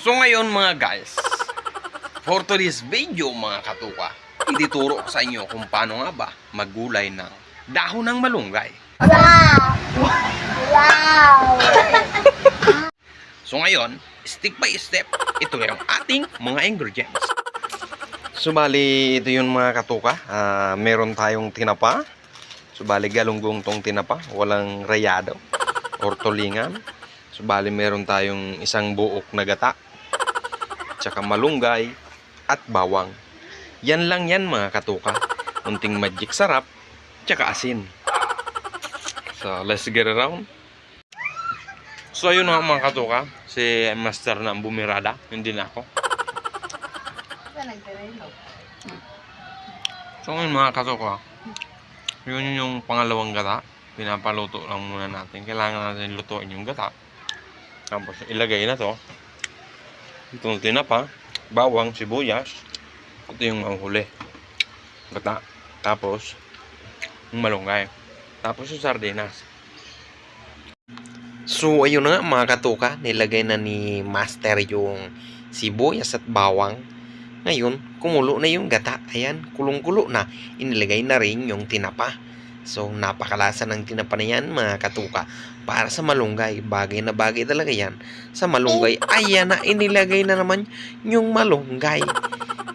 So ngayon mga guys, for today's video mga katuka, ituturo ko sa inyo kung paano nga ba maggulay ng dahon ng malunggay. Wow! Wow! So ngayon, step by step, ito yung ating mga ingredients. Subali, ito yung mga katuka. Ah, meron tayong tinapa. Subali, galunggong tong tinapa. Walang rayado or tulingan. Subali, meron tayong isang buok na gata. Tsaka malunggay at bawang. Yan lang yan mga katuka. Unting magic sarap. Tsaka asin. So, let's get around. So ayun nga mga katuka, si Master na ang bumirada, hindi na ako. So ngayon mga katuka, yun yung pangalawang gata. Pinapaluto lang muna natin. Kailangan natin lutuin yung gata. Tapos ilagay na to. Itong tinapa, bawang, sibuyas. Ito yung huli. Gata. Tapos, yung malunggay. Tapos yung sardinas. So, ayun na nga mga katuka, nilagay na ni Master yung sibuyas at bawang. Ngayon, kumulo na yung gata. Ayan, kulong-kulo na. Inilagay na rin yung tinapa. So, napakalasa ng tinapa mga katuka. Para sa malunggay, bagay na bagay talaga yan. Sa malunggay, ayan na, inilagay na naman yung malunggay.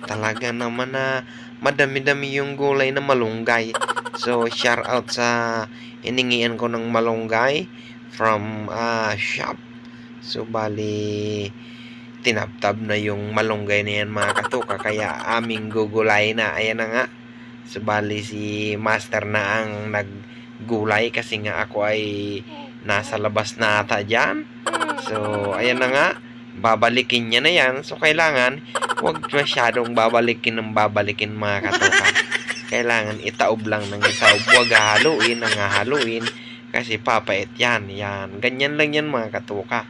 Talaga naman na madami-dami yung gulay na malunggay. So, shout out sa iningian ko ng malunggay from ah shop. So, bali, tinaptab na yung malunggay na yan mga katuka. Kaya aming gugulay na. Ayan na nga. So, bali si master na ang naggulay kasi nga ako ay nasa labas na ata dyan. So, ayan na nga. Babalikin niya na yan. So, kailangan huwag masyadong babalikin ng babalikin mga katuka. Kailangan itaob lang ng itaob. Huwag haluin ng haluin. Kasi papait yan. Yan. Ganyan lang yan mga katuka.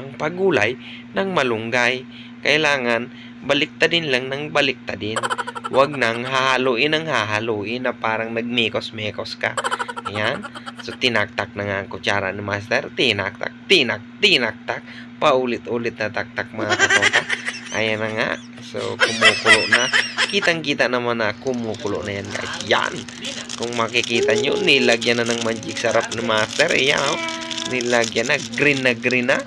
Ang pagulay ng malunggay, kailangan baliktadin lang ng baliktadin. Huwag nang hahaluin ng hahaluin na parang nagmekos-mekos ka. Ayan. So, tinaktak na nga ang kutsara ni Master. Tinaktak, tinak, tinaktak. Paulit-ulit na taktak mga katoka. Ayan na nga. So, kumukulo na. Kitang-kita naman na kumukulo na yan guys. Yan. Kung makikita nyo, nilagyan na ng magic sarap ni Master. Ayan oh. Nilagyan na. Green na green na.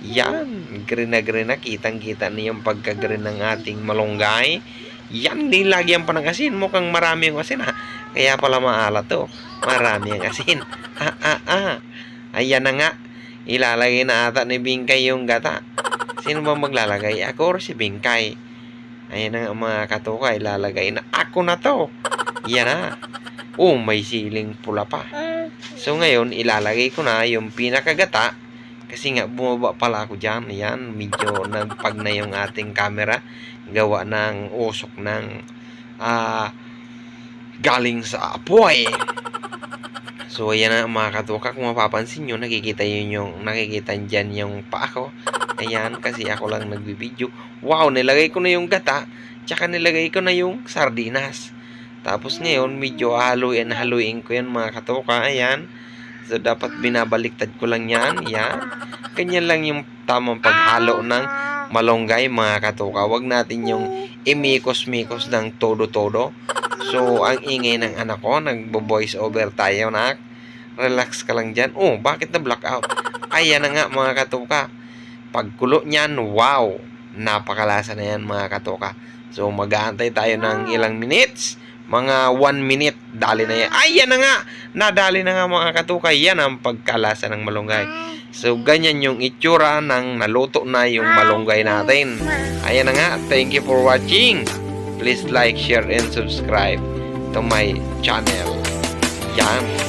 Yan. Green na green na. Kitang-kita na yung pagka-green ng ating malunggay. Yan. Nilagyan pa ng asin. Mukhang marami yung asin ha. Kaya pala maalat to. Marami ang asin. Ah, ah, ah. Ayan na nga. Ilalagay na ata ni Bingkay yung gata. Sino ba maglalagay? Ako or si Bingkay? Ayan na nga mga katuka. Ilalagay na. Ako na to. Yan na. Oh, may siling pula pa. So ngayon, ilalagay ko na yung pinakagata. Kasi nga, bumaba pala ako dyan. Ayan, medyo nagpag na yung ating camera. Gawa ng usok ng ah galing sa apoy. So, ayan na mga katuka. Kung mapapansin nyo, nakikita yun yung, nakikita dyan yung paa ko. Ayan, kasi ako lang nagbibideo. Wow, nilagay ko na yung gata. Tsaka nilagay ko na yung sardinas. Tapos ngayon, medyo haluin, haluin ko yan mga katuka. Ayan. So, dapat binabaliktad ko lang yan. Yan. Ganyan lang yung tamang paghalo ng malunggay mga katuka. Huwag natin yung imikos-mikos ng todo-todo. So, ang ingay ng anak ko, nagbo-voice over tayo, nak. Relax ka lang dyan. Oh, bakit na blackout? Ayan na nga, mga katuka. Pagkulo niyan, wow! Napakalasa na yan, mga katuka. So, mag-aantay tayo ng ilang minutes. Mga 1 minute, dali na yan. Ayan na nga! Nadali na nga, mga katuka. Yan ang pagkalasa ng malunggay. So, ganyan yung itsura ng naluto na yung malunggay natin. Ayan na nga. Thank you for watching. Please like, share, and subscribe to my channel. Yan.